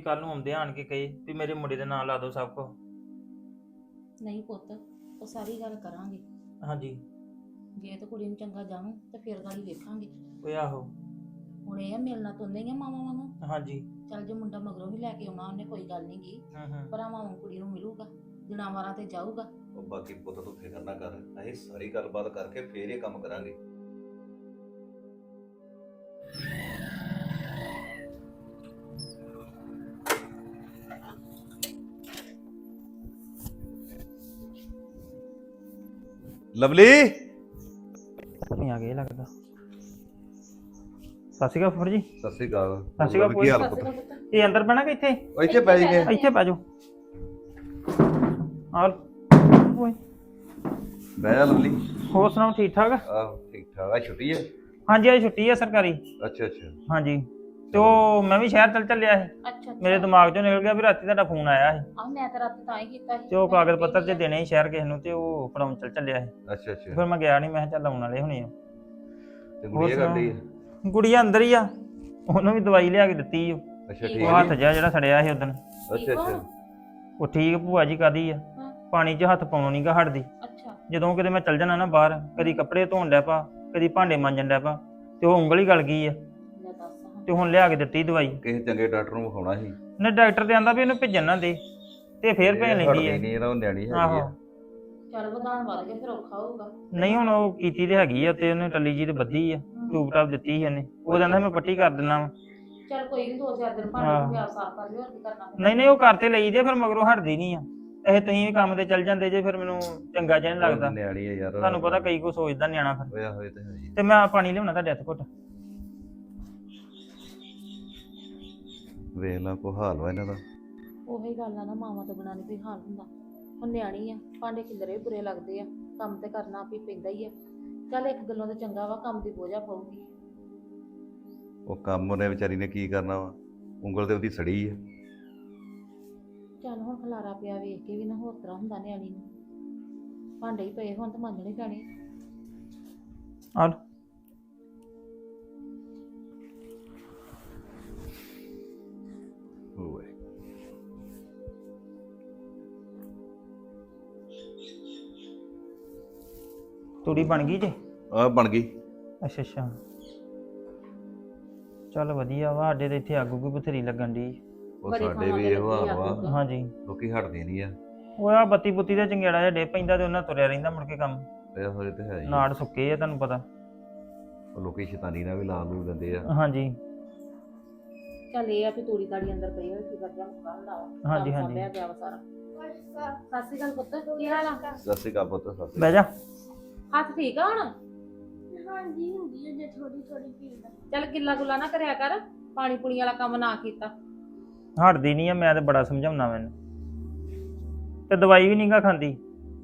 ਕੱਲ ਨੂੰ ਆਉਂਦੇ ਆਣ ਕੇ ਕਹੇ ਵੀ ਮੇਰੇ ਮੁੰਡੇ ਦੇ ਨਾਂ ਲਾ ਦਿਓ ਸਭ ਕੁਝ ਨਹੀਂ ਪੁੱਤ ਉਹ ਸਾਰੀ ਗੱਲ ਕਰਾਂਗੇ। ਹਾਂਜੀ। ਜੇ ਤੇ ਕੁੜੀ ਨੂੰ ਚੰਗਾ ਜਾਣੂ ਤੇ ਫਿਰ ਗਾਲੀ ਵੇਖਾਂਗੇ। ਓਏ ਆਹੋ। ਹੁਣ ਇਹ ਆ ਮਿਲਣਾ ਤਾਂ ਨਹੀਂ ਆ ਮਾਵਾਂ ਵਾਂਗੂ। ਹਾਂਜੀ। ਚੱਲ ਜੇ ਮੁੰਡਾ ਮਗਰੋਂ ਵੀ ਲੈ ਕੇ ਆਉਣਾ ਉਹਨੇ ਕੋਈ ਗੱਲ ਨਹੀਂ ਗੀ। ਹੂੰ ਹੂੰ। ਭਰਾਵਾਂ ਵਾਂਗੂ ਕੁੜੀ ਨੂੰ ਮਿਲੂਗਾ ਦਿਨਾਂ ਵਾਰਾਂ ਤੇ ਜਾਊਗਾ। ਉਹ ਬਾਕੀ ਪੁੱਤ ਤੂੰ ਫਿਕਰ ਨਾ ਕਰ ਅਸੀਂ ਸਾਰੀ ਗੱਲਬਾਤ ਕਰਕੇ ਫੇਰ ਇਹ ਕੰਮ ਕਰਾਂਗੇ। ਲਵਲੀ? ਨਹੀਂ ਆ ਗਏ ਲੱਗਦਾ। ਸਤਿ ਸ਼੍ਰੀ ਅਕਾਲ ਫੁੱਫੜ ਜੀ। ਸਤਿ ਸ੍ਰੀ ਅਕਾਲ। ਸਤਿ ਸ਼੍ਰੀ ਅਕਾਲ ਕੀ ਹਾਲ ਪੁੱਤ? ਇਹ ਅੰਦਰ ਪੈਣਾ ਕਿ ਇੱਥੇ? ਉਹ ਇੱਥੇ ਪੈ ਗਏ ਇੱਥੇ ਪੈ ਜਾਓ। ਆਲ ਓਏ। ਬਹਿ ਜਾ ਲਵਲੀ। ਹੋਰ ਸੁਣਾਓ ਠੀਕ ਠਾਕ? ਆਹ ਠੀਕ ਠਾਕ। ਆ ਛੁੱਟੀ ਹੈ ਹਾਂਜੀ ਅੱਜ ਛੁੱਟੀ ਹੈ ਸਰਕਾਰੀ। ਅੱਛਾ ਅੱਛਾ। ਹਾਂਜੀ। ਤੇ ਉਹ ਮੈਂ ਵੀ ਸ਼ਹਿਰ ਚੱਲ ਚੱਲਿਆ ਸੀ। ਅੱਛਾ ਮੇਰੇ ਦਿਮਾਗ 'ਚੋਂ ਨਿਕਲ ਗਿਆ ਵੀ ਰਾਤੀ ਤੁਹਾਡਾ ਫੋਨ ਆਇਆ ਸੀ। ਆ ਮੈਂ ਤਾਂ ਰਾਤੀ ਤਾਂ ਹੀ ਕੀਤਾ ਸੀ। ਤੇ ਉਹ ਕਾਗਜ਼ ਪੱਤਰ ਜੇ ਦੇਣੇ ਸੀ ਸ਼ਹਿਰ ਕਿਸੇ ਨੂੰ ਤੇ ਉਹ ਫੜਾਉਣ ਚੱਲ ਚੱਲਿਆ ਸੀ। ਅੱਛਾ ਅੱਛਾ। ਫਿਰ ਮੈਂ ਗਿਆ ਨਹੀਂ ਮੈਂ ਕਿਹਾ ਚੱਲ ਆਉਣ ਵਾਲੇ ਹੁਣੇ ਆ। ਤੇ ਹੋਰ ਗੁੜੀਆ ਸੁਣਾ? ਕਰਦੀ ਹੈ ਗੁੜੀਆ ਅੰਦਰ ਹੀ ਆ। ਉਹਨੂੰ ਵੀ ਦਵਾਈ ਲਿਆ ਕੇ ਦਿੱਤੀ ਉਹ। ਅੱਛਾ ਠੀਕ ਉਹ ਹੈ ਹੱਥ ਜਿਹਾ ਜਿਹੜਾ ਸੜਿਆ ਸੀ ਉਦੋਂ ਅੱਛਾ ਅੱਛਾ। ਉਹ ਠੀਕ ਭੂਆ ਜੀ ਕਾਦੀ ਆ। ਹਾਂ। ਪਾਣੀ 'ਚ ਹੱਥ ਪਾਉਣੋਂ ਨਹੀਂ ਗਾ ਹਟਦੀ। ਅੱਛਾ। ਜਦੋਂ ਕਿਤੇ ਮੈਂ ਚੱਲ ਜਾਣਾ ਨਾ ਬਾਹਰ ਕਦੀ ਕੱਪੜੇ ਧੋਣ ਡੈ ਪਾ ਕਦੀ ਭਾਂਡੇ ਮਾਂਜਣ ਡੈ ਪਾ ਤੇ ਉਹ ਉਂਗਲ ਗਲ ਗਈ ਆ। ਲੈ ਤੇ ਹੁਣ ਲਿਆ ਕੇ ਦਿੱਤੀ ਦਵਾਈ। ਕਿਸੇ ਚੰਗੇ ਡਾਕਟਰ ਨੂੰ ਵਿਖਾਉਣਾ ਸੀ। ਨੇ ਡਾਕਟਰ ਤੇ ਆਂਦਾ ਵੀ ਇਹਨੂੰ ਭੇਜਣ ਨਾ ਦੇ ਤੇ ਫੇਰ ਭੇਜ ਲੈਂਦੀ ਹਟਦੀ ਆ ਨਹੀਂ ਇਹਦਾ ਉਹ ਨਿਆਣੀ ਹੈਗੀ ਆਹੋ। ਆ ਚੱਲ ਵਧਾਣ ਵੱਧ ਗਿਆ ਫਿਰ ਔਖਾ ਹੋਊਗਾ। ਨਹੀਂ ਹੁਣ ਉਹ ਕੀਤੀ ਤੇ ਹੈਗੀ ਆ ਤੇ ਉਹਨੇ ਟੱਲੀ ਜੀ ਤੇ ਬੱਧੀ ਆ ਟੂਬ ਟਾਪ ਦਿੱਤੀ ਸੀ ਉਹਨੇ ਉਹ ਕਹਿੰਦਾ ਮੈਂ ਪੱਟੀ ਕਰ ਦਿੰਦਾ ਵਾ। ਚੱਲ ਕੋਈ ਨਹੀਂ ਦੋ ਚਾਰ ਦਿਨ ਭਾਂਡੇ ਹਾਂ। ਨੂੰ ਸਾਫ਼ ਕਰ ਲਿਓ ਹੋਰ ਕੀ ਕਰਨਾ ਫਿਰ। ਨਹੀਂ ਨਹੀਂ ਉਹ ਕਰਤੇ ਲਈ ਦੇ ਫਿਰ ਮਗਰੋਂ ਹਟਦੀ ਨਹੀਂ ਆ। ਇਹ ਤੁਸੀਂ ਵੀ ਕੰਮ ਤੇ ਚੱਲ ਜਾਂਦੇ ਜੇ ਫਿਰ ਮੈਨੂੰ ਚੰਗਾ ਜਿਹਾ ਨੀ ਲੱਗਦਾ। ਨਿਆਣੀ ਹੈ ਯਾਰ। ਤੁਹਾਨੂੰ ਪਤਾ ਕਈ ਕੋ ਸੋਚਦਾ ਨਿਆਣਾ ਫਿਰ। ਹੋਇਆ ਹੋਏ ਤੇ ਹੈ ਹੀ। ਤੇ ਮੈਂ ਪਾਣੀ ਲਿਆਉਣਾ ਤੁਹਾਡੇ ਹੱਥ ਘੁੱਟ। ਵੇਖ ਲਾ ਕੋ ਹਾਲ ਵਾ ਇਹਨਾਂ ਦਾ। ਉਹੀ ਗੱਲ ਆ ਨਾ ਮਾਵਾਂ ਤੋਂ ਬਿਨਾਂ ਕੋਈ ਹਾਲ ਹੁੰਦਾ। ਹੁਣ ਨਿਆਣੀ ਆ ਭਾਂਡੇ ਖਿਲਰੇ ਵੀ ਬੁਰੇ ਲੱਗਦੇ ਆ। ਕੰਮ ਤੇ ਕਰਨਾ ਵੀ ਪੈਂਦਾ ਹੀ ਆ। ਚੱਲ ਇੱਕ ਗੱਲੋਂ ਤਾਂ ਚੰਗਾ ਵਾ ਕੰਮ ਦੀ ਬੋਝਾ ਪਊਗੀ। ਉਹ ਕੰਮ ਉਹਨੇ ਵਿਚਾਰੀ ਨੇ ਕੀ ਕਰਨਾ ਵਾ? ਉਂਗਲ ਤੇ ਉਹਦੀ ਸੜੀ ਹੈ ਚੱਲ ਹੁਣ ਖਲਾਰਾ ਪਿਆ ਵੇਖ ਕੇ ਵੀ ਨਾ ਹੋਰ ਤਰ੍ਹਾਂ ਹੁੰਦਾ ਨਿਆਣੀ ਨੂੰ। ਭਾਂਡੇ ਹੀ ਪਏ ਹੁਣ ਤਾਂ ਮਾਂਜਣੇ ਪੈਣੇ। ਆ। ਹੋਏ ਤੂੜੀ ਬਣ ਗਈ ਜੇ? ਆ ਬਣ ਗਈ। ਅੱਛਾ ਅੱਛਾ। ਚੱਲ ਵਧੀਆ ਵਾ ਸਾਡੇ ਤੇ ਇੱਥੇ ਅੱਗ ਉੱਗ ਬਥੇਰੀ ਲੱਗਣ ਦੀ ਉਹ ਬੜੀ ਸਾਡੇ ਵੀ ਇਹੋ ਹਾਲ ਵਾ। ਹਾਂਜੀ। ਲੋਕੀ ਹਟਦੇ ਨਹੀਂ ਆ। ਉਹ ਆ ਬੱਤੀ ਬੁੱਤੀ ਦਾ ਚੰਗੇੜਾ ਜਿਹਾ ਡੇ ਪੈਂਦਾ ਤੇ ਉਹਨਾਂ ਤੁਰਿਆ ਰਹਿੰਦਾ ਮੁੜ ਕੇ ਕੰਮ। ਇਹ ਹੋਏ ਤੇ ਹੈ ਹੀ। ਆ। ਨਾੜ ਸੁੱਕੇ ਆ ਤੁਹਾਨੂੰ ਪਤਾ। ਉਹ ਲੋਕੀ ਸ਼ੈਤਾਨੀ ਨਾਲ ਵੀ ਲਾ ਲੂ ਦਿੰਦੇ ਆ। ਹਾਂਜੀ। ਚੱਲ ਇਹ ਆ ਕਿ ਤੂੜੀ ਤਾੜੀ ਅੰਦਰ ਪਈ ਹੋਈ ਫਿਕਰ ਜਿਹਾ ਮੁੱਕਾ ਹੁੰਦਾ ਵਾ। ਹਾਂਜੀ, ਕੰਮ ਹਾਂਜੀ। ਸੰਭਿਆ ਗਿਆ ਵਾ ਸਾਰਾ। ਸਤਿ ਸ਼੍ਰੀ ਅਕਾਲ ਪੁੱਤ ਕੀ ਹਾਲ ਆ? ਸਤਿ ਸ਼੍ਰੀ ਅਕਾਲ ਪੁੱਤ ਸਤਿ ਸ਼੍ਰੀ ਬਹਿ ਜਾ। ਹੱਥ ਠੀਕ ਆ ਹੁਣ? ਹਾਂਜੀ ਹੁੰਦੀ ਹੈ ਜੇ ਥੋੜੀ ਥੋੜੀ ਪੀੜ ਚੱਲ ਗਿੱਲਾ ਗੁੱਲਾ ਨਾ ਕਰਿਆ ਕਰ ਪਾਣੀ ਪੁਣੀ ਵਾਲਾ ਕੰਮ ਨਾ ਕੀਤਾ। ਹਟਦੀ ਨਹੀਂ ਆ ਮੈਂ ਤੇ ਬੜਾ ਸਮਝਾਉਣਾ ਮੈਨੂੰ। ਤੇ ਦਵਾਈ ਵੀ ਨਹੀਂਗਾ ਖਾਂਦੀ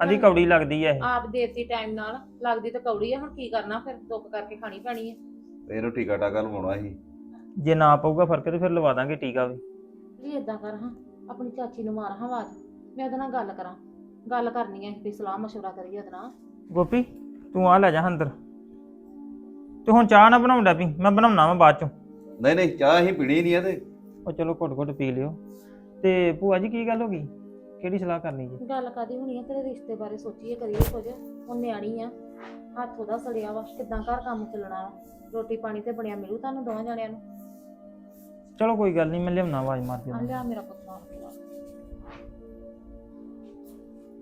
ਆਂਦੀ ਕੌੜੀ ਲੱਗਦੀ ਆ ਇਹ। ਆਪ ਦੇਤੀ ਟਾਈਮ ਨਾਲ ਲੱਗਦੀ ਤਾਂ ਕੌੜੀ ਆ ਹੁਣ ਕੀ ਕਰਨਾ ਫਿਰ ਦੁੱਖ ਕਰਕੇ ਖਾਣੀ ਪੈਣੀ ਅਕਾਲ ਇਹਨੂੰ ਟੀਕਾ ਟਾਕਾ ਲਵਾਉਣਾ ਸੀ। ਜੇ ਨਾ ਪਊਗਾ ਫ਼ਰਕ ਤੇ ਫਿਰ ਲਵਾ ਦਾਂਗੇ ਟੀਕਾ ਵੀ। ਵੀ ਇਦਾਂ ਕਰ ਹਾਂ ਆਪਣੀ ਚਾਚੀ ਨੂੰ ਮਾਰ ਹਾਂ ਆਵਾਜ਼। ਮੈਂ ਉਹਦੇ ਨਾਲ ਗੱਲ ਕਰਾਂ। ਗੱਲ ਕਰਨੀ ਹੈ ਵੀ ਸਲਾਹ ਮਸ਼ਵਰਾ ਕਰੀਏ ਉਹਦੇ ਨਾਲ। ਗੋਪੀ ਤੂੰ ਆ ਲੈ ਜਾ ਅੰਦਰ। ਤੇ ਹੁਣ ਚਾਹ ਨਾ ਬਣਾਉਂਦਾ ਪਈ ਮੈਂ ਬਣਾਉਣਾ ਵਾ ਬਾਅਦ ਚੋਂ। ਨਹੀਂ ਨਹੀਂ ਚਾਹ ਅਸੀਂ ਪੀਣੀ ਨਹੀਂ ਆ ਤੇ। ਉਹ ਚਲੋ ਘੁੱਟ ਘੁੱਟ ਪੀ ਲਿਓ। ਤੇ ਭੂਆ ਜੀ ਕੀ ਗੱਲ ਹੋ ਗਈ? ਕਿਹੜੀ ਸਲਾਹ ਕਰਨੀ ਜੀ? ਗੱਲ ਕਾਦੀ ਹੋਣੀ ਹੈ ਤੇਰੇ ਰਿਸ਼ਤੇ ਬਾਰੇ ਸੋਚੀਏ ਕਰੀਏ ਕੁਝ। ਉਹ ਨਿਆਣੀ ਆ ਹੱਥ ਉਹਦਾ ਸੜਿਆ ਵਾ। ਕਿਦਾਂ ਘਰ ਕੰਮ ਚੱਲਣਾ ਵਾ? ਰੋਟੀ ਪਾਣੀ ਤੇ ਬਣਿਆ ਮਿਲੂ ਤੁਹਾਨੂੰ ਦੋਵਾਂ ਜਣਿਆਂ ਨੂੰ? ਚਲੋ ਕੋਈ ਗੱਲ ਨਹੀਂ ਮੈਂ ਲਿਆਉਣਾ ਆਵਾਜ਼ ਮਾਰ ਕੇ ਲਿਆ ਮੇਰਾ ਪੁੱਤ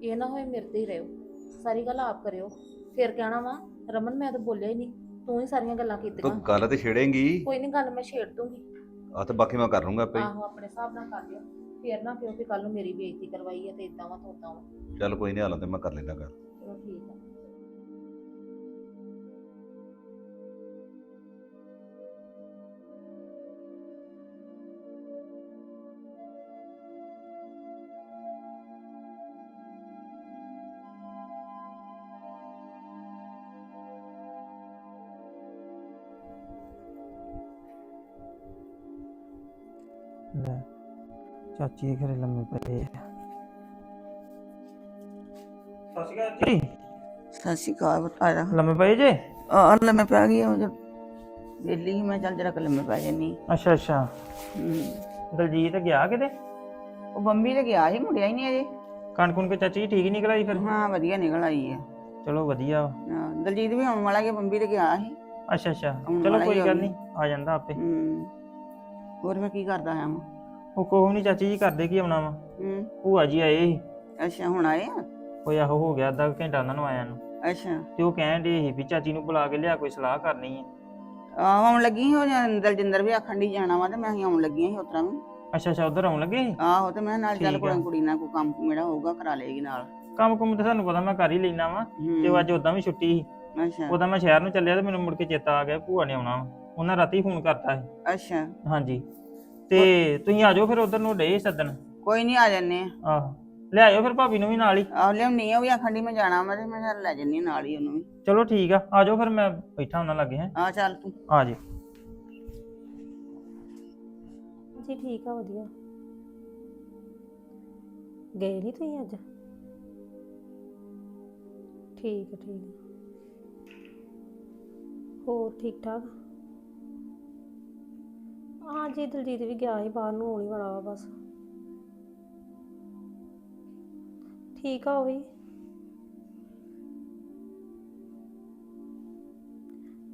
ਇਹ ਨਾ ਹੋਏ ਮੇਰੇ ਤੇ ਹੀ ਰਹੋ ਸਾਰੀ ਗੱਲ ਆਪ ਕਰਿਓ। ਫਿਰ ਕਹਿਣਾ ਵਾ ਰਮਨ ਮੈਂ ਤਾਂ ਬੋਲਿਆ ਹੀ ਨਹੀਂ ਤੂੰ ਹੀ ਸਾਰੀਆਂ ਗੱਲਾਂ ਕੀਤੀਆਂ। ਤੂੰ ਗੱਲ ਤੇ ਛੇੜੇਂਗੀ। ਕੋਈ ਨਹੀਂ ਗੱਲ ਮੈਂ ਛੇੜ ਦੂੰਗੀ। ਆ ਤੇ ਬਾਕੀ ਮੈਂ ਕਰ ਲੂੰਗਾ ਆਪੇ। ਹੀ। ਆਹੋ ਆਪਣੇ ਹਿਸਾਬ ਨਾਲ ਕਰ ਲਿਓ। ਫਿਰ ਨਾ ਕਿਉਂਕਿ ਕੱਲ ਨੂੰ ਮੇਰੀ ਬੇਇੱਜ਼ਤੀ ਕਰਵਾਈ ਹੈ ਤੇ ਇਦਾਂ ਵਾ ਤੋਤਾ ਵਾ। ਚੱਲ ਕੋਈ ਨਹੀਂ ਹਾਲਾਂ ਤੇ ਮੈਂ ਕਰ ਲੈਂਦਾ ਗੱਲ। ਚਲੋ ਠੀਕ ਆ। ਲੈ। ਚਾਚੀ ਦੇ ਘਰੇ ਲੰਮੇ ਪਏ ਆ। ਸਤਿ ਸ਼੍ਰੀ ਅਕਾਲ ਜੀ। ਸਤਿ ਸ਼੍ਰੀ ਅਕਾਲ ਬਤਾਇਆ ਲੰਮੇ ਪਏ ਜੇ? ਆ ਲੰਮੇ ਪੈ ਗਈ ਹਾਂ ਜਦ ਵੇਲੀ ਮੈਂ ਚੱਲ ਜਰਾ ਲੰਮੇ ਪੈ ਜਾਨੀ ਅੱਛਾ ਅੱਛਾ। ਹੂੰ। ਦਲਜੀਤ ਗਿਆ ਕਿਤੇ? ਉਹ ਬੰਬੀ ਤੇ ਗਿਆ ਸੀ ਮੁੜਿਆ ਹੀ ਨਹੀਂ ਅਜੇ। ਕਣਕ ਕੁਣਕ ਚਾਚੀ ਠੀਕ ਨਿਕਲ ਆਈ ਫਿਰ? ਹਾਂ ਵਧੀਆ ਨਿਕਲ ਆਈ ਹੈ ਚਲੋ ਵਧੀਆ। ਹਾਂ, ਦਲਜੀਤ ਵੀ ਆਉਣ ਵਾਲਾ ਕਿ ਬੰਬੀ ਤੇ ਗਿਆ ਸੀ। ਅੱਛਾ ਅੱਛਾ। ਚਲੋ ਕੋਈ ਹੀ ਗੱਲ ਨਹੀਂ ਆ ਜਾਂਦਾ ਆਪੇ। ਹੂੰ। ਹੋਰ ਮੈਂ ਕੀ ਕਰਦਾ ਆ ਉਹ ਕੋਹ ਨਹੀਂ ਚਾਚੀ ਜੀ ਕਰਦੇ ਕੀ ਆਉਣਾ ਵਾ? ਹੂੰ। ਭੂਆ ਜੀ ਆਏ ਸੀ। ਅੱਛਾ ਹੁਣ ਆਏ ਆ? ਉਹ ਆਹੋ ਹੋ ਗਿਆ ਅੱਧਾ ਕੁ ਘੰਟਾ ਉਹਨਾਂ ਨੂੰ ਆਇਆ ਨੂੰ। ਅੱਛਾ। ਤੇ ਉਹ ਕਹਿਣ ਦੇ ਸੀ ਵੀ ਚਾਚੀ ਨੂੰ ਬੁਲਾ ਕੇ ਲਿਆ ਕੋਈ ਸਲਾਹ ਕਰਨੀ ਹੈ ਆਹ ਆਉਣ ਲੱਗੀ ਉਹ ਜਾਂ ਦਲਜਿੰਦਰ ਵੀ ਆਖਣ ਦੀ ਜਾਣਾ ਵਾ ਤੇ ਮੈਂ ਹੀ ਆਉਣ ਲੱਗੀ ਸੀ ਉਤਰਾ ਵੀ। ਅੱਛਾ ਅੱਛਾ ਉਧਰ ਆਉਣ ਲੱਗੇ ਸੀ? ਆਹੋ ਤੇ ਮੈਂ ਨਾਲ ਚੱਲ ਠੀਕ ਆ। ਕੋਈ ਕੁੜੀ ਨਾਲ ਕੋਈ ਕੰਮ ਮੇਰਾ ਹੋਊਗਾ ਕਰਾ ਲਏਗੀ ਨਾਲ। ਕੰਮ ਕੁੰਮ ਤੇ ਤੁਹਾਨੂੰ ਪਤਾ ਮੈਂ ਕਰ ਹੀ ਲੈਣਾ ਵਾ। ਹੂੰ, ਤੇ ਉਹ ਅੱਜ ਉਦਾਂ ਵੀ ਛੁੱਟੀ ਸੀ। ਅੱਛਾ। ਉਦਾਂ ਮੈਂ ਸ਼ਹਿਰ ਨੂੰ ਚੱਲਿਆ ਤੇ ਮੈਨੂੰ ਮੁੜ ਕੇ ਚੇਤਾ ਆ ਗਿਆ ਭੂਆ ਨੇ ਆਉਣਾ ਵਾ। ਉਹਨਾਂ ਰਾਤੀ ਫੋਨ ਕਰਤਾ ਸੀ। ਅੱਛਾ। ਹਾਂਜੀ। ਤੇ ਤੁਸੀਂ ਆ ਜਾਓ ਫਿਰ ਉਧਰ ਨੂੰ ਡੇ ਸੱਦਣ। ਕੋਈ ਨਹੀਂ ਆ ਜੰਨੇ ਆ। ਆਹੋ ਲਿਆਇਓ ਫਿਰ ਭਾਬੀ ਨੂੰ ਵੀ ਨਾਲ ਹੀ। ਆਹ ਲਿਆਉਣੀ ਆ ਉਹ ਵੀ ਆਖਣ ਮੈਂ ਜਾਣਾ ਮੈਂ ਤੇ ਮੈਂ ਚੱਲ ਲੈ ਜੰਨੀ ਨਾਲ ਹੀ ਉਹਨੂੰ ਵੀ। ਚਲੋ ਠੀਕ ਆ ਆ ਜਾਓ ਫਿਰ ਮੈਂ ਬੈਠਾ ਉਹਨਾਂ ਲੱਗੇ ਹੈ। ਆ ਚੱਲ ਤੂੰ। ਆ ਜੀ। ਜੀ ਠੀਕ ਆ ਵਧੀਆ। ਗਏ ਨਹੀਂ ਤੁਸੀਂ ਅੱਜ? ਠੀਕ ਆ ਠੀਕ ਆ। ਹੋਰ ਠੀਕ ਠਾਕ ਹਾਂ ਦਲਜੀਤ ਵੀ ਗਿਆ ਸੀ, ਬਾਹਰ ਨੂੰ ਹੋਣੀ ਵਾਲਾ ਵਾ ਬਸ। ਠੀਕ ਆ ਉਹ ਵੀ।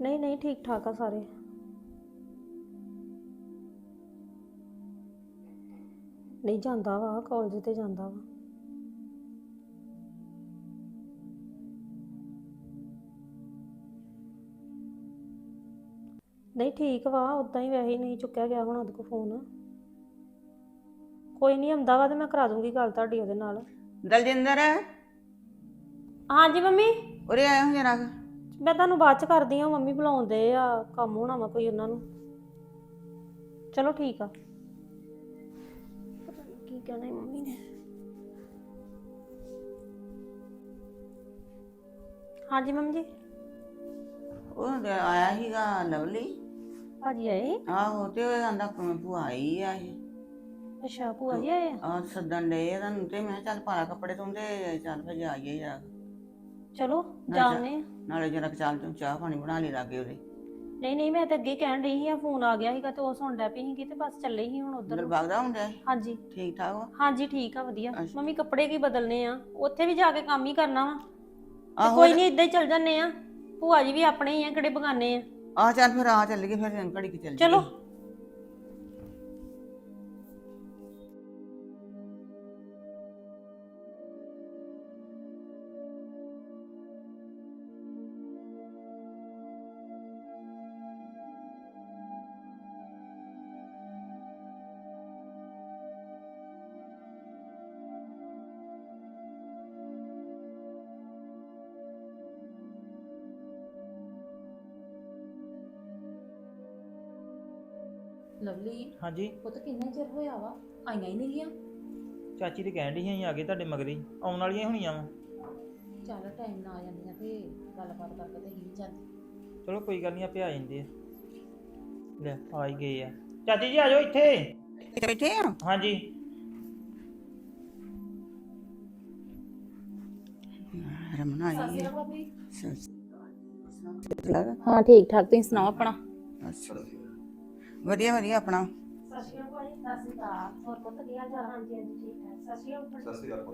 ਨਹੀਂ ਨਹੀਂ, ਠੀਕ ਠਾਕ ਆ ਸਾਰੇ। ਨਹੀਂ, ਜਾਂਦਾ ਵਾ ਕਾਲਜ ਤੇ ਜਾਂਦਾ ਵਾ। ਨਹੀਂ ਠੀਕ ਵਾ ਉਦਾਂ ਹੀ ਵੈਸੇ ਹੀ ਨਹੀਂ ਚੁੱਕਿਆ ਗਿਆ ਹੁਣ ਉਹਦੇ ਕੋਲ ਫੋਨ ਕੋਈ ਨਹੀਂ ਆਉਂਦਾ ਵਾ ਤੇ ਮੈਂ ਕਰਾ ਦੂੰਗੀ ਗੱਲ ਤੁਹਾਡੀ ਉਹਦੇ ਨਾਲ। ਦਲਜਿੰਦਰ? ਹਾਂਜੀ ਮੰਮੀ? ਉਰੇ ਆਇਆ ਹੋ ਜਰਾ ਮੈਂ ਤੁਹਾਨੂੰ ਬਾਅਦ ਚ ਕਰਦੀ ਹਾਂ ਮੰਮੀ ਬੁਲਾਉਂਦੇ ਆ ਕੰਮ ਹੋਣਾ ਵਾ ਕੋਈ ਉਹਨਾਂ ਨੂੰ। ਚਲੋ ਠੀਕ ਆ। ਪਤਾ ਨੀ ਕੀ ਕਹਿਣਾ ਸੀ ਮੰਮੀ ਨੇ। ਹਾਂਜੀ ਮੰਮੀ ਜੀ। ਉਹ ਆਇਆ ਸੀਗਾ ਲਵਲੀ। ਭਾਜੀ ਆਏ ਆਹੋ ਤੇ ਉਹ ਆਂਦਾ ਭੂਆ ਆਈ ਆ ਇਹ। ਅੱਛਾ ਭੂਆ ਜੀ ਆਏ ਆ? ਆ ਸੱਦਣ ਦੇ ਤੁਹਾਨੂੰ ਤੇ ਮੈਂ ਕਿਹਾ ਚੱਲ ਪਾਲਾ ਕੱਪੜੇ ਤੋਂ ਤੇ ਚੱਲ ਫਿਰ ਜਾਈਏ ਜਰਾ। ਚਲੋ ਜਾਣੇ ਆ। ਨਾਲੇ ਜਰਾ ਚੱਲ ਤੂੰ ਚਾਹ ਪਾਣੀ ਬਣਾ ਲਈ ਲਾਗੇ ਉਹਦੇ ਨਹੀਂ ਨਹੀਂ ਮੈਂ ਤਾਂ ਅੱਗੇ ਕਹਿਣ ਰਹੀ ਸੀ ਆ ਫੋਨ ਆ ਗਿਆ ਸੀਗਾ ਤੇ ਉਹ ਸੁਣ ਡੈ ਪਈ ਸੀਗੀ ਤੇ ਬਸ ਚੱਲੇ ਸੀ ਹੁਣ ਉਧਰ ਦਿਲਬਾਗ ਦਾ ਹੁੰਦਾ ਹੈ? ਹਾਂਜੀ। ਠੀਕ ਠਾਕ ਵਾ? ਹਾਂਜੀ ਠੀਕ ਆ ਵਧੀਆ। ਅੱਛਾ। ਮੰਮੀ ਕੱਪੜੇ ਕੀ ਬਦਲਨੇ ਆ? ਉੱਥੇ ਵੀ ਜਾ ਕੇ ਕੰਮ ਹੀ ਕਰਨਾ ਵਾ। ਤੇ ਆਹੋ ਕੋਈ ਨਹੀਂ ਇਦਾਂ ਹੀ ਚੱਲ ਜੰਨੇ ਆ। ਭੂਆ ਜੀ ਵੀ ਆਪਣੇ ਹੀ ਆ ਕਿਹੜੇ ਬਗਾਨੇ ਆ। ਆ ਚੱਲ ਫਿਰ ਆ ਚੱਲ ਗਏ ਫਿਰ ਘੜੀ ਕਿ ਚੱਲ ਚਲੋ। ਲਵਲੀ ਹਾਂਜੀ। ਪੁੱਤ ਕਿੰਨਾ ਚਿਰ ਹੋਇਆ ਵਾ? ਆਈਆਂ ਹੀ ਨਹੀਂ ਗੀਆਂ ਚਾਚੀ ਤੇ ਕਹਿਣ ਦੀ ਸੀ ਆ ਗਏ ਤੁਹਾਡੇ ਮਗਰੀ। ਆਉਣ ਵਾਲੀਆਂ ਹੋਣੀਆਂ ਵਾ। ਚੱਲ ਟਾਈਮ ਨਾਲ ਆ ਜਾਂਦੀਆਂ ਤੇ ਗੱਲਬਾਤ ਕਰਕੇ ਤੇ ਹੀ ਜਾਂਦੀ। ਚਲੋ ਕੋਈ ਗੱਲ ਨਹੀਂ ਆਪੇ ਆ ਜਾਂਦੇ ਆ। ਲੈ ਆ ਹੀ ਗਏ ਆ। ਚਾਚੀ ਜੀ ਆ ਜਾਓ ਇੱਥੇ। ਇੱਥੇ ਬੈਠੇ ਆ? ਹਾਂਜੀ। ਰਮਨ ਆਈ। ਹੈ ਹਾਂ ਠੀਕ ਠਾਕ ਤੁਸੀਂ ਸੁਣਾਓ ਆਪਣਾ? ਅੱਛਾ ਵਧੀਆ ਵਧੀਆ ਆਪਣਾ। ਹੋਰ ਪੁੱਤ ਕੀ ਹਾਲ ਚਾਲ? ਹਾਂਜੀ ਹਾਂਜੀ ਠੀਕ ਠਾਕ। ਸਤਿ ਸ਼੍ਰੀ ਅਕਾਲ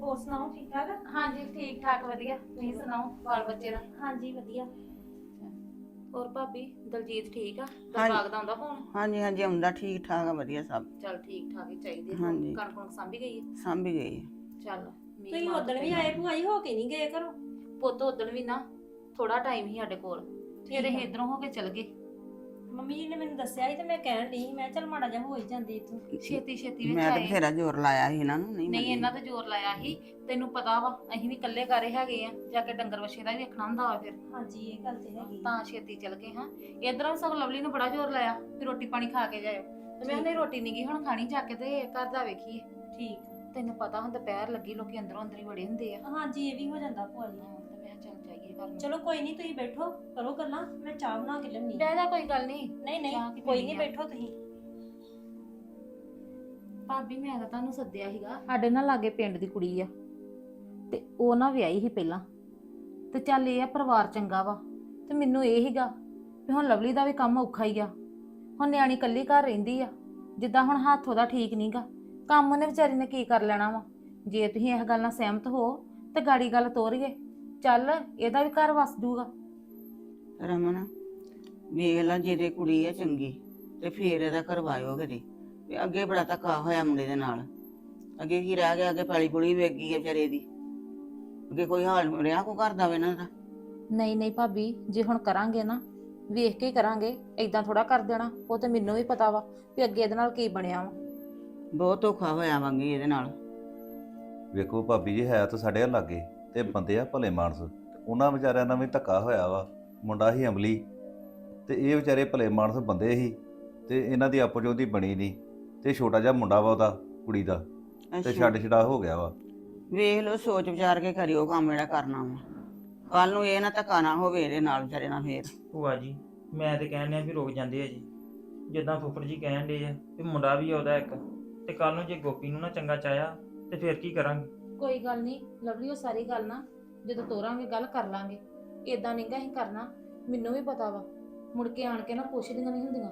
ਹੋਰ ਸੁਣਾਓ ਠੀਕ ਠਾਕ? ਹਾਂਜੀ ਠੀਕ ਠਾਕ ਵਧੀਆ। ਤੁਸੀਂ ਸੁਣਾਓ ਬਾਲ ਬੱਚੇ ਦਾ? ਹਾਂਜੀ ਵਧੀਆ। ਹੋਰ ਭਾਬੀ ਦਲਜੀਤ ਠੀਕ ਆ? ਹਾਂਜੀ। ਦਿਲਬਾਗ ਦਾ ਆਉਂਦਾ ਫੋਨ ਹਾਂਜੀ ਹਾਂਜੀ ਆਉਂਦਾ ਠੀਕ ਠਾਕ ਆ ਵਧੀਆ ਸਭ। ਚੱਲ ਠੀਕ ਠਾਕ ਹੀ ਚਾਹੀਦੇ ਹਾਂਜੀ। ਕਣਕ ਕੁਣਕ ਸਾਂਭੀ ਗਈ ਹੈ? ਸਾਂਭੀ ਗਈ ਹੈ। ਚੱਲ ਮੀਂਹ ਤੁਸੀਂ ਮਾਰ ਉਦੋਂ ਵੀ। ਆਏ ਭੂਆ ਜੀ ਹੋ ਕੇ ਨਹੀਂ ਗਏ ਘਰੋਂ? ਪੁੱਤ ਉਦਣ ਵੀ ਨਾ ਥੋੜਾ ਟਾਈਮ ਹੀ ਸਾਡੇ ਕੋਲ। ਫਿਰ ਅਸੀਂ ਇਧਰੋਂ ਹੋ ਕੇ ਚਲ ਗਏ। ਮੰਮੀ ਜੀ ਨੇ ਮੈਨੂੰ ਦੱਸਿਆ ਸੀ ਤੇ ਮੈਂ ਕਹਿਣ ਸੀ ਮੈਂ ਚੱਲ ਮਾੜਾ ਜਿਹਾ ਹੋ ਹੀ ਜਾਂਦੀ ਇੱਥੋਂ। ਛੇਤੀ ਛੇਤੀ ਵਿੱਚ ਮੈਂ ਤਾਂ ਆਏ। ਬਥੇਰਾ ਜ਼ੋਰ ਲਾਇਆ ਸੀ ਇਹਨਾਂ ਨੂੰ ਨਹੀਂ ਨਹੀਂ ਮੰਨੇ। ਇਹਨਾਂ ਤੇ ਜ਼ੋਰ ਲਾਇਆ ਸੀ। ਤੈਨੂੰ ਪਤਾ ਵਾ ਅਸੀਂ ਵੀ ਇਕੱਲੇ ਘਰੇ ਹੈਗੇ ਆ ਜਾ ਕੇ ਡੰਗਰ ਵਛੇ ਦਾ ਵੀ ਵੇਖਣਾ ਹੁੰਦਾ ਵਾ ਫਿਰ। ਹਾਂਜੀ ਇਹ ਗੱਲ ਤੇ ਹੈਗੀ। ਤਾਂ ਛੇਤੀ ਚਲ ਗਏ ਹਾਂ। ਇਧਰੋਂ ਸਭ ਲਵਲੀ ਨੂੰ ਬੜਾ ਜ਼ੋਰ ਲਾਇਆ ਵੀ ਰੋਟੀ ਪਾਣੀ ਖਾ ਕੇ ਜਾਇਓ। ਤੇ ਮੈਂ ਉਹਨੇ ਰੋਟੀ ਨਹੀਂ ਗਈ ਹੁਣ ਖਾਣੀ ਜਾ ਕੇ ਤੇ ਘਰ ਦਾ ਵੇਖੀਏ। ਠੀਕ। ਤੈਨੂੰ ਪਤਾ ਹੁਣ ਦੁਪਹਿਰ ਲੱਗੀ ਲੋਕੀ ਅੰਦਰੋਂ ਅੰਦਰ ਹੀ ਵੜੇ ਹੁੰਦੇ ਆ। ਹਾਂਜੀ ਇਹ ਵੀ ਹੋ ਜਾਂਦਾ ਭੂਆ ਕਿਹਾ ਚੱਲ ਕੋਈ ਨਹੀਂ ਤੁਸੀਂ ਬੈਠੋ ਕਰੋ ਗੱਲਾਂ ਮੈਂ ਚਾਹ ਬਣਾ ਕੇ ਲਿਆਉਣੀ ਬਹਿ ਜਾ ਕੋਈ ਗੱਲ ਨਹੀਂ ਨਹੀਂ ਚਾਹ ਨਹੀਂ ਕੋਈ ਨਹੀਂ ਆ? ਬੈਠੋ ਤੁਸੀਂ। ਭਾਬੀ ਮੈਂ ਤਾਂ ਤੁਹਾਨੂੰ ਸੱਦਿਆ ਸੀਗਾ। ਸਾਡੇ ਨਾਲ ਲਾਗੇ ਪਿੰਡ ਦੀ ਕੁੜੀ ਆ ਤੇ ਉਹ ਨਾ ਵਿਆਹੀ ਸੀ ਪਹਿਲਾਂ। ਤੇ ਚੱਲ ਇਹ ਆ ਪਰਿਵਾਰ ਚੰਗਾ ਵਾ। ਤੇ ਮੈਨੂੰ ਇਹ ਹੀਗਾ ਵੀ ਹੁਣ ਲਵਲੀ ਦਾ ਵੀ ਕੰਮ ਔਖਾ ਹੀ ਆ। ਹੁਣ ਨਿਆਣੀ ਕੱਲੀ ਘਰ ਰਹਿੰਦੀ ਆ ਜਿੱਦਾਂ ਹੁਣ ਹੱਥ ਉਹਦਾ ਠੀਕ ਨਹੀਂਗਾ ਕੰਮ ਉਹਨੇ ਵਿਚਾਰੀ ਨੇ ਕੀ ਕਰ ਲੈਣਾ ਵਾ? ਜੇ ਤੁਸੀਂ ਇਸ ਗੱਲ ਨਾਲ ਸਹਿਮਤ ਹੋ ਤੇ ਗਾੜੀ ਗੱਲ ਤੋਰੀਏ। ਚੱਲ ਇਹਦਾ ਵੀ ਘਰ ਵਸ ਜੂਗਾ। ਰਮਨ ਵੇਖ ਲਾ ਜਿਹਦੇ ਕੁੜੀ ਆ ਚੰਗੀ ਤੇ ਫੇਰ ਇਹਦਾ ਕਰਵਾਇਓ ਕਦੇ। ਤੇ ਅੱਗੇ ਬੜਾ ਧੱਕਾ ਹੋਇਆ ਮੁੰਡੇ ਦੇ ਨਾਲ। ਅੱਗੇ ਕੀ ਰਹਿ ਗਿਆ ਅੱਗੇ ਪੈਲੀ ਪੁਲੀ ਵੇਖ ਗਈ ਆ ਵਿਚਾਰੇ ਦੀ। ਅੱਗੇ ਕੋਈ ਹਾਲ ਰਿਹਾ ਕੋ ਕਰਦਾ ਵੇ ਇਹਨਾਂ ਦਾ? ਨਹੀਂ ਨਹੀਂ ਭਾਬੀ ਜੇ ਹੁਣ ਕਰਾਂਗੇ ਨਾ ਵੇਖ ਕੇ ਹੀ ਕਰਾਂਗੇ ਐਦਾਂ ਥੋੜਾ ਕਰ ਦੇਣਾ ਉਹ ਤੇ ਮੈਨੂੰ ਵੀ ਪਤਾ ਵਾ ਵੀ ਅੱਗੇ ਇਹਦੇ ਨਾਲ ਕੀ ਬਣਿਆ ਵਾ। ਬਹੁਤ ਧੋਖਾ ਹੋਇਆ ਵਾਂਗੀ ਇਹਦੇ ਨਾਲ। ਵੇਖੋ ਭਾਬੀ ਜੀ ਹੈ ਤਾਂ ਸਾਡੇ ਲਾਗੇ। ਤੇ ਬੰਦੇ ਆ ਭਲੇ ਮਾਨਸ। ਉਹਨਾਂ ਵਿਚਾਰਿਆਂ ਨਾਲ ਵੀ ਧੱਕਾ ਹੋਇਆ ਵਾ। ਮੁੰਡਾ ਹੀ ਅਮਲੀ। ਤੇ ਇਹ ਵਿਚਾਰੇ ਭਲੇ ਮਾਨਸ ਬੰਦੇ ਸੀ ਤੇ ਇਹਨਾਂ ਦੀ ਆਪੋ ਬਣੀ ਨਹੀਂ। ਤੇ ਛੋਟਾ ਜਿਹਾ ਮੁੰਡਾ ਵਾ ਉਹਦਾ ਕੁੜੀ ਦਾ। ਤੇ। ਛੱਡ ਛਡਾ ਹੋ ਗਿਆ ਵਾ। ਵੇਖ ਲਓ ਸੋਚ ਵਿਚਾਰ ਕੇ ਕਰਿਓ ਕੰਮ ਜਿਹੜਾ ਕਰਨਾ ਵਾ। ਕੱਲ ਨੂੰ ਇਹ ਨਾ ਧੱਕਾ ਨਾ ਹੋਵੇ ਇਹਦੇ ਨਾਲ ਵਿਚਾਰੇ ਨਾਲ ਫੇਰ। ਭੂਆ ਜੀ ਮੈਂ ਤੇ ਕਹਿਣ ਡਿਆ ਵੀ ਰੁਕ ਜਾਂਦੇ ਆ ਜੀ। ਜਿੱਦਾਂ ਫੁੱਫੜ ਜੀ ਕਹਿਣ ਡੇ ਆ ਵੀ ਮੁੰਡਾ ਵੀ ਆ ਉਹਦਾ ਇੱਕ। ਤੇ ਕੱਲ ਨੂੰ ਜੇ ਗੋਪੀ ਨੂੰ ਨਾ ਚੰਗਾ ਚਾਇਆ ਤੇ ਫਿਰ ਕੀ ਕਰਾਂਗੇ? ਕੋਈ ਗੱਲ ਨਹੀਂ ਲਵਲੀ ਉਹ ਸਾਰੀ ਗੱਲ ਨਾ ਜਦੋਂ ਤੋਰਾਂਗੇ ਗੱਲ ਕਰ ਲਾਂਗੇ। ਇਦਾਂ ਨਹੀਂਗਾ ਅਸੀਂ ਕਰਨਾ ਮੈਨੂੰ ਵੀ ਪਤਾ ਵਾ ਮੁੜ ਕੇ ਆਣ ਕੇ ਨਾ ਪੁੱਛਦੀਆਂ ਨਹੀਂ ਹੁੰਦੀਆਂ।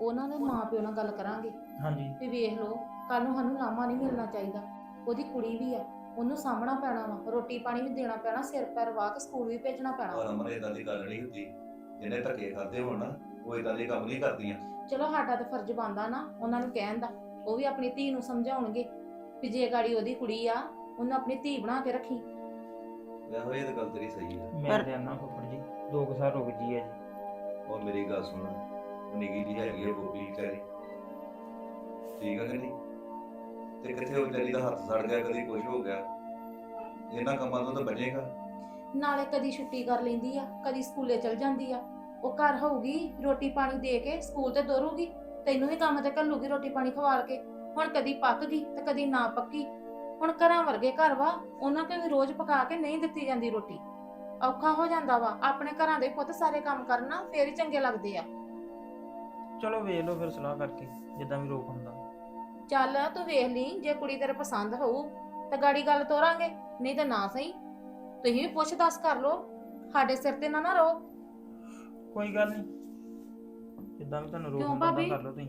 ਉਹਨਾਂ ਦੇ ਮਾਂ ਪਿਓ ਨਾਲ ਗੱਲ ਕਰਾਂਗੇ। ਹਾਂਜੀ। ਵੀ ਵੇਖ ਲਓ ਕੱਲ ਨੂੰ ਸਾਨੂੰ ਲਾਮਾ ਨਹੀਂ ਮਿਲਣਾ ਚਾਹੀਦਾ। ਉਹਦੀ ਕੁੜੀ ਵੀ ਆ ਉਹਨੂੰ ਸਾਹਮਣਾ ਪੈਣਾ ਵਾ ਰੋਟੀ ਪਾਣੀ ਵੀ ਦੇਣਾ ਪੈਣਾ ਸਿਰ ਪੈਰ ਵਾਹ ਕੇ ਸਕੂਲ ਵੀ ਭੇਜਣਾ ਪੈਣਾ। ਵਾ। ਅਮਰ ਇਦਾਂ ਦੀ ਗੱਲ ਨਹੀਂ ਹੁੰਦੀ। ਜਿਹਨੇ ਧੱਕੇ ਕਰਦੇ ਹੋਣ ਉਹ ਇਦਾਂ ਦੇ ਕੰਮ ਨਹੀਂ ਕਰਦੀਆਂ। ਚਲੋ ਸਾਡਾ ਤਾਂ ਫਰਜ਼ ਬਣਦਾ ਨਾ ਉਹਨਾਂ ਨੂੰ ਕਹਿਣ ਦਾ। ਉਹ ਵੀ ਆਪਣੀ ਧੀ ਨੂੰ ਸਮਝਾਉਣਗੇ। ਵੀ ਜੇ ਗਾੜੀ ਉਹਦੀ ਕੁੜੀ ਆ ਉਹਨੂੰ ਆਪਣੀ ਧੀ ਬਣਾ ਕੇ ਰੱਖੀ। ਵੇਖੋ ਇਹ ਤਾਂ ਗੱਲ ਤੇਰੀ ਸਹੀ ਹੈ ਮੈਂ ਪਰ- ਤੇ ਆਨਾ ਫੁੱਫੜ ਜੀ ਦੋ ਕੁ ਸਾਲ ਰੁਕ ਜੀ ਆ ਜੀ ਉਹ ਮੇਰੀ ਗੱਲ ਸੁਣ ਨਿੱਗੀ ਜੀ ਹੈਗੀ ਹੈ ਗੋਪੀ ਵਿਚਾਰੀ। ਠੀਕ ਹੈ ਕਿ ਨਹੀਂ? ਤੇ ਕਿੱਥੇ ਉਹ ਵਿਚਾਰੀ ਦਾ ਹੱਥ ਸੜ ਗਿਆ ਕਦੀ ਕੁਝ ਹੋ ਗਿਆ? ਇਹਨਾਂ ਕੰਮਾਂ ਤੋਂ ਤਾਂ ਬਚੇਗਾ। ਨਾਲੇ ਕਦੀ ਛੁੱਟੀ ਕਰ ਲੈਂਦੀ ਆ ਕਦੀ ਸਕੂਲੇ ਚਲ ਜਾਂਦੀ ਆ। ਉਹ ਘਰ ਹੋਊਗੀ ਰੋਟੀ ਪਾਣੀ ਦੇ ਕੇ ਸਕੂਲ ਤੇ ਦੋਰੂਗੀ ਤੈਨੂੰ ਵੀ ਕੰਮ ਤੇ ਘੱਲੂਗੀ ਰੋਟੀ ਪਾਣੀ ਖਵਾਲ ਕੇ। ਹੁਣ ਕਦੀ ਪੱਕ ਗਈ ਤੇ ਕਦੀ ਨਾ ਪੱਕੀ। ਹੁਣ ਘਰਾਂ ਵਰਗੇ ਘਰ ਵਾ ਉਹਨਾਂ ਕੋਲ ਵੀ ਰੋਜ਼ ਪਕਾ ਕੇ ਨਹੀਂ ਦਿੱਤੀ ਜਾਂਦੀ ਰੋਟੀ। ਔਖਾ ਹੋ ਜਾਂਦਾ ਵਾ ਆਪਣੇ ਘਰਾਂ ਦੇ ਪੁੱਤ ਸਾਰੇ ਕੰਮ ਕਰਨਾ ਫੇਰ ਹੀ ਚੰਗੇ ਲੱਗਦੇ ਆ। ਚਲੋ ਵੇਖ ਲਓ ਫਿਰ ਸਲਾਹ ਕਰਕੇ ਜਿੱਦਾਂ ਵੀ ਰੋਕ ਹੁੰਦਾ। ਚੱਲ ਤੂੰ ਵੇਖ ਲਈ ਜੇ ਕੁੜੀ ਤੇਰੇ ਪਸੰਦ ਹੋਊ ਤਾਂ ਗਾੜੀ ਗੱਲ ਤੋਰਾਂਗੇ ਨਹੀਂ ਤਾਂ ਨਾ ਸਹੀ। ਤੁਸੀਂ ਵੀ ਪੁੱਛ ਦੱਸ ਕਰ ਲੋ ਸਾਡੇ ਸਿਰ ਤੇ ਨਾ ਨਾ ਰਹੋ ਕੋਈ ਗੱਲ ਨਹੀਂ ਜਿੱਦਾਂ ਵੀ ਤੁਹਾਨੂੰ ਰੋਕ ਕਿਉਂ ਹੁੰਦਾ ਭਾਬੀ? ਉਦਾਂ ਕਰ ਲਓ ਤੁਸੀਂ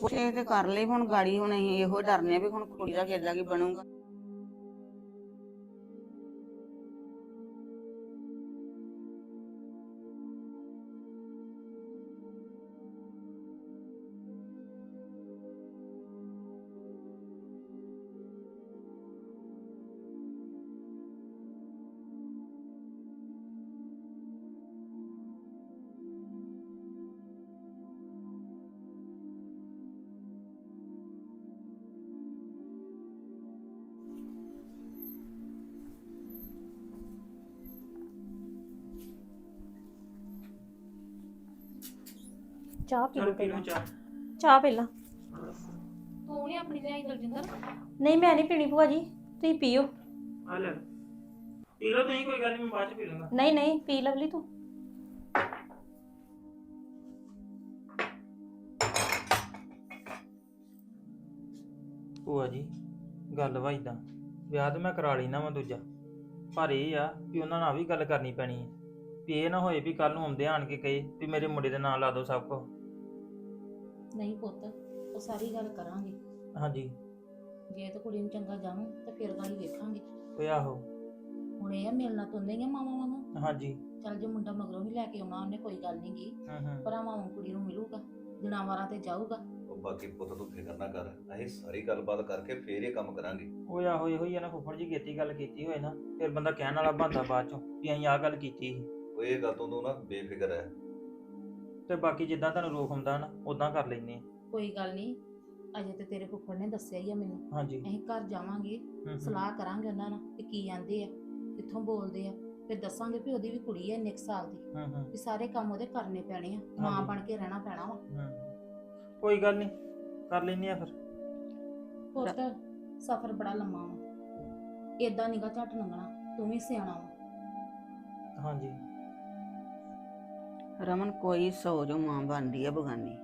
ਫਿਰ। ਤੇ ਕਰ ਲਈ, ਹੁਣ ਗਾੜੀ ਹੁਣ ਅਸੀਂ ਇਹੋ ਡਰਨੇ ਆ ਵੀ ਹੁਣ ਕੁੜੀ ਦਾ ਕਿੱਦਾਂ ਕੀ ਬਣੂਗਾ ਚਾਹ ਪੀ ਲਓ ਚਲੋ ਪੀ ਲਓ ਪਹਿਲਾਂ। ਚਾਹ। ਚਾਹ ਪਹਿਲਾਂ। ਤੂੰ ਨਹੀਂ ਆਪਣੀ ਲਿਆਈ ਦਲਜਿੰਦਰ? ਨਹੀਂ ਮੈਂ ਨਹੀਂ ਪੀਣੀ ਭੂਆ ਜੀ। ਤੁਸੀਂ ਪੀਓ। ਆ ਲੈ। ਪੀ ਲਓ ਤੁਸੀਂ ਕੋਈ ਗੱਲ ਨਹੀਂ ਮੈਂ ਬਾਅਦ ਚ ਪੀ ਲੂੰਗਾ। ਨਹੀਂ ਨਹੀਂ ਪੀ ਲਵਲੀ ਤੂੰ। ਭੂਆ ਜੀ ਗੱਲ ਵਾ ਇਦਾਂ ਵਿਆਹ ਤਾਂ ਮੈਂ ਕਰਾ ਲੈਣਾ ਵਾ ਦੂਜਾ। ਪਰ ਇਹ ਆ ਵੀ ਉਹਨਾਂ ਨਾਲ ਵੀ ਗੱਲ ਕਰਨੀ ਪੈਣੀ ਹੈ ਵੀ ਇਹ ਨਾ ਹੋਏ ਵੀ ਕੱਲ ਨੂੰ ਆਉਂਦੇ ਆਣ ਕੇ ਕਹੇ ਵੀ ਮੇਰੇ ਮੁੰਡੇ ਦੇ ਨਾਂ ਲਾ ਦਿਓ ਸਭ ਕੁਝ ਨਹੀਂ ਪੁੱਤ ਉਹ ਸਾਰੀ ਗੱਲ ਕਰਾਂਗੇ। ਹਾਂਜੀ। ਜੇ ਤਾਂ ਕੁੜੀ ਨੂੰ ਚੰਗਾ ਜਾਣੂ ਤਾਂ ਫਿਰ ਗਾਲੀ ਵੇਖਾਂਗੇ। ਕੋਈ ਆਹੋ। ਹੁਣ ਇਹ ਆ ਮਿਲਣਾ ਤਾਂ ਨਹੀਂ ਆ ਮਾਵਾਂ ਵਾਂਗੂ। ਹਾਂਜੀ। ਚੱਲ ਜੇ ਮੁੰਡਾ ਮਗਰੋਂ ਵੀ ਲੈ ਕੇ ਆਉਣਾ ਉਹਨੇ ਕੋਈ ਗੱਲ ਨਹੀਂ ਗੀ। ਹੂੰ ਹੂੰ। ਵਾਂਗੂ ਕੁੜੀ ਨੂੰ ਮਿਲੂਗਾ ਦਿਨਾਵਾਰਾਂ ਤੇ ਜਾਊਗਾ। ਉਹ ਬਾਕੀ ਪੁੱਤ ਤੂੰ ਫਿਕਰ ਨਾ ਕਰ ਅਸੀਂ ਸਾਰੀ ਗੱਲਬਾਤ ਕਰਕੇ ਫੇਰ ਇਹ ਕੰਮ ਕਰਾਂਗੇ। ਉਹ ਆਹੋ ਇਹੋ ਹੀ ਆ ਨਾ ਫੁੱਫੜ ਜੀ ਕੀਤੀ ਗੱਲ ਕੀਤੀ ਹੋਏ ਨਾ ਫਿਰ ਬੰਦਾ ਕਹਿਣ ਵਾਲਾ ਬੰਦਾ ਬਾਅਦ ਚੋਂ ਵੀ ਅਸੀਂ ਆਹ ਗੱਲ ਕੀਤੀ ਸੀ। ਉਹ ਇਹ ਗੱਲ ਤੋਂ ਤੂੰ ਨਾ ਬੇਫਿਕਰ ਹੈ ਤੇ ਬਾਕੀ ਜਿੱਦਾਂ ਤੁਹਾਨੂੰ ਰੋਕ ਹੁੰਦਾ ਨਾ ਉਦਾਂ ਕਰ ਲੈਨੇ ਆ। ਕੋਈ ਗੱਲ ਨਹੀਂ ਅਜੇ ਤੇ ਤੇਰੇ ਫੁੱਫੜ ਨੇ ਦੱਸਿਆ ਹੀ ਆ ਮੈਨੂੰ। ਹਾਂਜੀ। ਅਸੀਂ ਘਰ ਜਾਵਾਂਗੇ। ਸਲਾਹ ਕਰਾਂਗੇ ਉਹਨਾਂ ਨਾਲ ਕਿ ਕੀ ਆਂਦੇ ਆ ਕਿੱਥੋਂ ਬੋਲਦੇ ਆ। ਫਿਰ ਦੱਸਾਂਗੇ ਵੀ ਉਹਦੀ ਵੀ ਕੁੜੀ ਹੈ ਇੰਨੇ ਕੁ ਸਾਲ ਦੀ ਹੂੰ ਹੂੰ। ਵੀ ਸਾਰੇ ਕੰਮ ਉਹਦੇ ਕਰਨੇ ਪੈਣੇ ਆ ਮਾਂ ਹਾਂਜੀ। ਬਣ ਕੇ ਰਹਿਣਾ ਪੈਣਾ ਵਾ। ਹੂੰ। ਕੋਈ ਗੱਲ ਨਹੀਂ ਕਰ ਲੈਨੇ ਆ ਫਿਰ। ਪੁੱਤ ਸਫ਼ਰ ਬੜਾ ਲੰਮਾ ਵਾ। ਏਦਾਂ ਨਿਗਾ ਝੱਟ ਲੰਘਣਾ ਤੂੰ ਵੀ ਸਿਆਣਾ ਵਾ। ਹਾਂਜੀ। ਰਮਨ ਕੋਈ ਸੌ ਜੋ ਮਾਂ ਬਣਦੀ ਆ ਬਗਾਨੀ।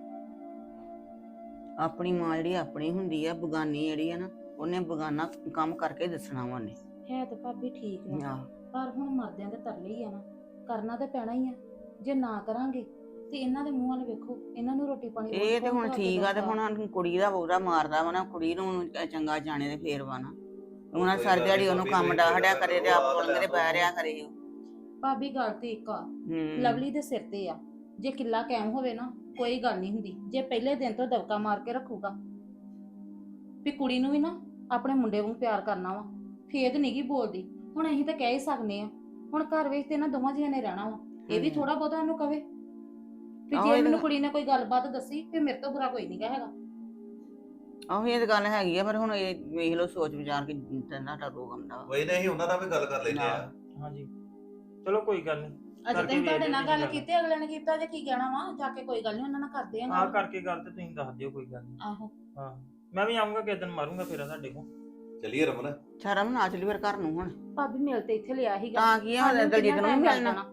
ਆਪਣੀ ਮਾਂ ਜਿਹੜੀ ਆਪਣੀ ਹੁੰਦੀ ਆ ਬਗਾਨੀ ਜਿਹੜੀ ਆ ਨਾ ਉਹਨੇ ਬਗਾਨਾ ਕੰਮ ਕਰਕੇ ਦੱਸਣਾ ਵਾ ਉਹਨੇ। ਹੈ ਤੇ ਭਾਬੀ ਠੀਕ ਆਹ, ਪਰ ਹੁਣ ਮਰਦਿਆਂ ਦੇ ਤਰਲੇ ਹੀ ਆ ਨਾ ਕਰਨਾ ਤੇ ਪੈਣਾ ਹੀ ਆ। ਜੇ ਨਾ ਕਰਾਂਗੇ ਤੇ ਇਹਨਾਂ ਦੇ ਮੂੰਹ ਵੱਲ ਵੇਖੋ ਇਹਨਾਂ ਨੂੰ ਰੋਟੀ ਪਾਣੀ ਇਹ ਤੇ ਹੁਣ ਠੀਕ ਆ ਤੇ? ਹੁਣ ਕੁੜੀ ਦਾ ਬੋਰਾ ਮਾਰਦਾ ਵਾ ਨਾ ਕੁੜੀ ਨੂੰ ਚੰਗਾ ਜਾਣੇ ਤੇ ਫੇਰ ਵਾ ਨਾ। ਉਹਨਾਂ ਕੋਈ ਸਰ ਗੱਲ ਦਿਹਾੜੀ ਨੀ ਉਹਨੂੰ ਭਾਬੀ, ਕੰਮ ਤੁਸੀਂ ਡਾਹੜਿਆ ਕਰੇ ਤੇ ਆਪ ਮੇਰੇ ਲੈ ਬਹਿ ਰਿਆ ਕਰੇ ਉਹ। ਭਾਬੀ ਗੱਲ ਤੇ ਇੱਕ ਆ। ਹੂੰ। ਲਵਲੀ ਦੇ ਸਿਰ ਤੇ ਆ। ਜੇ ਕਿੱਲਾ ਕਾਇਮ ਹੋਵੇ ਨਾ ਕੋਈ ਗੱਲ ਨਹੀਂ ਹੁੰਦੀ। ਜੇ ਪਹਿਲੇ ਦਿਨ ਤੋਂ ਦਬਕਾ ਮਾਰ ਕੇ ਰੱਖੂਗਾ। ਵੀ ਕੁੜੀ ਨੂੰ ਵੀ ਨਾ ਆਪਣੇ ਮੁੰਡੇ ਵਾਂਗ ਪਿਆਰ ਕਰਨਾ ਵਾ। ਫੇਰ ਨਹੀਂਗੀ ਬੋਲਦੀ। ਹੁਣ ਅਸੀਂ ਤਾਂ ਕਹਿ ਹੀ ਸਕਦੇ ਆ ਹੁਣ ਘਰ ਵਿੱਚ ਤੇ ਇਹਨਾਂ ਦੋਵਾਂ ਜੀਆਂ ਨੇ ਰਹਿਣਾ ਵਾ। ਇਹ ਵੀ। ਥੋੜਾ ਬਹੁਤਾ ਇਹਨੂੰ ਕਵੇ। ਵੀ ਆਹੋ ਜੇ ਇਹ ਮੈਨੂੰ ਤਾਂ- ਕੁੜੀ ਨੇ ਕੋਈ ਗੱਲਬਾਤ ਦੱਸੀ ਤੇ ਮੇਰੇ ਤੋਂ ਬੁਰਾ ਕੋਈ ਨਹੀਂ ਹੈਗਾ। ਆਹੋ ਇਹ ਤਾਂ ਗੱਲ ਹੈਗੀ ਆ ਪਰ ਹੁਣ ਇਹ ਵੇਖ ਲਓ ਸੋਚ ਵਿਚਾਰ ਕੇ ਤੰਨਾ ਟਰੋ ਗੰਦਾ ਕੋਈ ਨਹੀਂ ਉਹਨਾਂ ਨਾਲ ਵੀ ਗੱਲ ਕਰ ਲੈਂਦੇ ਆ ਹਾਂਜੀ। ਚਲੋ ਕੋਈ ਗੱਲ ਨਹੀਂ ਅਜੇ ਕਰਕੇ ਤੱਕ ਤੁਹਾਡੇ ਨਾਲ ਲਈ ਗੱਲ। ਕੀਤੀ ਅਗਲੇ ਨੇ ਕੀਤਾ ਜੇ ਕੀ ਕਹਿਣਾ ਵਾ ਜਾ ਕੇ ਕੋਈ ਗੱਲ ਨਹੀਂ ਉਹਨਾਂ ਨਾਲ ਕਰਦੇ ਆ ਗੱਲ। ਕਰਕੇ ਗੱਲ ਤੇ ਤੁਸੀਂ ਦੱਸ ਦਿਓ ਕੋਈ ਗੱਲ ਨਹੀਂ ਆਹੋ ਹਾਂ ਮੈਂ ਵੀ ਆਉਂਗਾ ਕਿਸੇ ਦਿਨ ਮਾਰੂੰਗਾ ਫੇਰਾ ਤੁਹਾਡੇ ਕੋਲ ਚਲਿਏ ਰਮਨ ਸ਼ਰਮ ਨਾ ਚਲੀ ਫਿਰ ਘਰ ਨੂੰ ਹੁਣ ਭਾਬੀ ਮਿਲ ਤੇ ਇੱਥੇ ਲਿਆ ਸੀਗਾ ਤਾਂ ਕੀ ਆ ਸਾਨੂੰ ਦਲਜੀਤ ਨੂੰ ਵੀ ਮਿਲਣਾ।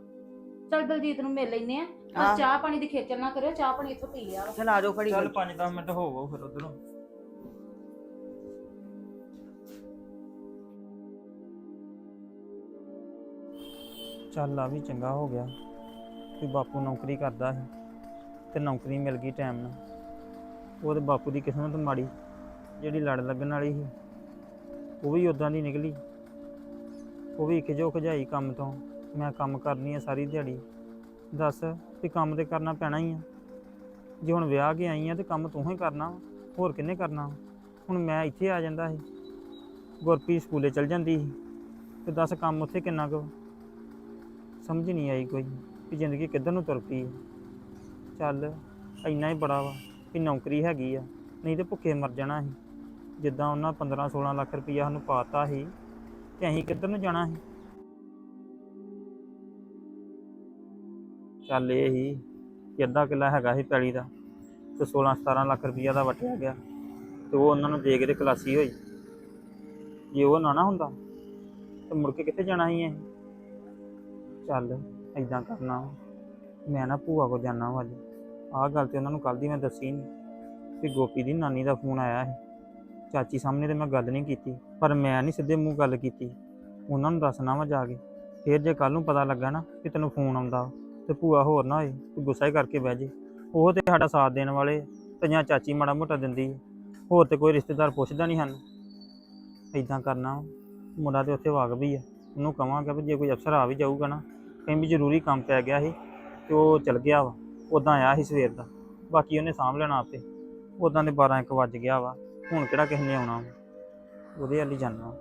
ਚੱਲ ਦਲਜੀਤ ਨੂੰ ਮਿਲ ਲੈਨੇ ਆ ਆਹ। ਪਰ ਚਾਹ ਪਾਣੀ ਦੀ ਖੇਚਲ ਨਾ ਕਰਿਓ ਚਾਹ ਪਾਣੀ ਇੱਥੋਂ ਪੀ ਲਿਆ ਵਾ। ਚਲ ਆ ਜਾਓ ਖੜੀ ਚੱਲ 5-10 ਮਿੰਟ ਹੋਵੋ ਫਿਰ ਉਧਰੋਂ ਚੱਲ ਆ ਵੀ ਚੰਗਾ ਹੋ ਗਿਆ। ਕਿ ਬਾਪੂ ਨੌਕਰੀ ਕਰਦਾ ਸੀ ਤੇ ਨੌਕਰੀ ਮਿਲ ਗਈ ਟਾਈਮ ਨਾਲ। ਉਹਦੇ ਬਾਪੂ ਦੀ ਕਿਸਮਤ ਮਾੜੀ, ਜਿਹੜੀ ਲੜ ਲੱਗਣ ਵਾਲੀ ਸੀ, ਉਹ ਵੀ ਉਦਾਂ ਦੀ ਨਿਕਲੀ। ਉਹ ਵੀ ਖਿਜੋ ਖਜਾਈ ਕੰਮ ਤੋਂ, ਮੈਂ ਕੰਮ ਕਰਨੀ ਆ ਸਾਰੀ ਦਿਹਾੜੀ। ਦੱਸ ਵੀ ਕੰਮ ਤੇ ਕਰਨਾ ਪੈਣਾ ਹੀ ਆ। ਜੇ ਹੁਣ ਵਿਆਹ ਕੇ ਆਈ ਆ ਤੇ ਕੰਮ ਤੂੰ ਹੀ ਕਰਨਾ ਹੋਰ ਕਿੰਨੇ ਕਰਨਾ ਹੁਣ ਮੈਂ ਇੱਥੇ ਆ ਜਾਂਦਾ ਸੀ। ਗੁਰਪ੍ਰੀਤ ਸਕੂਲੇ ਚਲ ਜਾਂਦੀ ਸੀ। ਤੇ ਦੱਸ ਕੰਮ ਉੱਥੇ ਕਿੰਨਾ ਕੁ ਸਮਝ ਨਹੀਂ ਆਈ ਕੋਈ ਕਿ ਜ਼ਿੰਦਗੀ ਕਿੱਧਰ ਨੂੰ ਤੁਰ ਪਈ ਹੈ। ਚੱਲ, ਇੰਨਾ ਹੀ ਬੜਾ ਵਾ ਕਿ ਨੌਕਰੀ ਹੈਗੀ ਆ, ਨਹੀਂ ਤੇ ਭੁੱਖੇ ਮਰ ਜਾਣਾ ਸੀ। ਜਿੱਦਾਂ ਉਹਨਾਂ 15 16 ਲੱਖ ਰੁਪਈਆ ਸਾਨੂੰ ਪਾਤਾ ਸੀ ਤੇ ਅਸੀਂ ਕਿੱਧਰ ਨੂੰ ਜਾਣਾ ਸੀ। ਚੱਲ ਇਹ ਹੀ ਕਿ ਅੱਧਾ ਕਿੱਲਾ ਹੈਗਾ ਸੀ ਪੈਲੀ ਦਾ ਤੇ 16 17 ਲੱਖ ਰੁਪਈਆ ਦਾ ਵਟਿਆ ਗਿਆ ਤੇ ਉਹ ਉਹਨਾਂ ਨੂੰ ਦੇ ਕੇ ਤੇ ਖਲਾਸੀ ਹੋਈ। ਜੇ ਉਹ ਨਾ ਨਾ ਹੁੰਦਾ ਤੇ ਮੁੜ ਕੇ ਕਿੱਥੇ ਜਾਣਾ ਸੀ ਅਸੀਂ? ਚੱਲ ਐਦਾਂ ਕਰਨਾ ਵਾ। ਮੈਂ ਨਾ ਭੂਆ ਕੋ ਜਾਣਾ ਵਾ ਅੱਜ। ਆਹ ਗੱਲ ਤੇ ਉਹਨਾਂ ਨੂੰ ਕੱਲ ਦੀ ਮੈਂ ਦੱਸੀ ਨਹੀਂ ਕਿ ਗੋਪੀ ਦੀ ਨਾਨੀ ਦਾ ਫੋਨ ਆਇਆ ਹੈ ਚਾਚੀ ਸਾਹਮਣੇ ਤੇ ਮੈਂ ਗੱਲ ਨਹੀਂ ਕੀਤੀ ਪਰ ਮੈਂ ਨਹੀਂ ਸਿੱਧੇ ਮੂੰਹ ਗੱਲ ਕੀਤੀ। ਉਹਨਾਂ ਨੂੰ ਦੱਸਣਾ ਵਾ ਜਾ ਕੇ। ਫਿਰ ਜੇ ਕੱਲ ਨੂੰ ਪਤਾ ਲੱਗਾ ਨਾ ਕਿ ਤੈਨੂੰ ਫੋਨ ਆਉਂਦਾ ਵਾ, ਤੇ ਭੂਆ ਹੋਰ ਨਾ ਹੋਏ ਤੂੰ ਗੁੱਸਾ ਹੀ ਕਰਕੇ ਬਹਿ ਜੇ। ਉਹ ਤੇ ਸਾਡਾ ਸਾਥ ਦੇਣ ਵਾਲੇ ਆ, ਜਾਂ ਚਾਚੀ ਮਾੜਾ ਮੋਟਾ ਦਿੰਦੀ ਹੋਰ ਤੇ ਕੋਈ ਰਿਸ਼ਤੇਦਾਰ ਪੁੱਛਦਾ ਨਹੀਂ ਸਾਨੂੰ। ਇਦਾਂ ਕਰਨਾ ਮੁੰਡਾ ਤੇ ਉੱਥੇ ਵਾਗ ਵੀ ਆ। ਉਹਨੂੰ ਕਵਾਂਗਾ ਵੀ ਜੇ ਕੋਈ ਅਫਸਰ ਆ ਵੀ ਜਾਊਗਾ ਨਾ ਕਈ ਵੀ ਜ਼ਰੂਰੀ ਕੰਮ ਪੈ ਗਿਆ ਸੀ ਤੇ ਉਹ ਚਲ ਗਿਆ ਵਾ ਉਦਾਂ ਆਇਆ ਸੀ ਸਵੇਰ ਦਾ, ਬਾਕੀ ਉਹਨੇ ਸਾਂਭ ਲੈਣਾ ਆਪੇ ਉਦਾਂ ਦੇ 12 1 ਵੱਜ ਗਿਆ ਵਾ, ਹੁਣ ਕਿਹੜਾ ਕਿਸੇ ਨੇ ਆਉਣਾ ਉਹਦੇ ਵੱਲ ਹੀ ਜਾਣਾ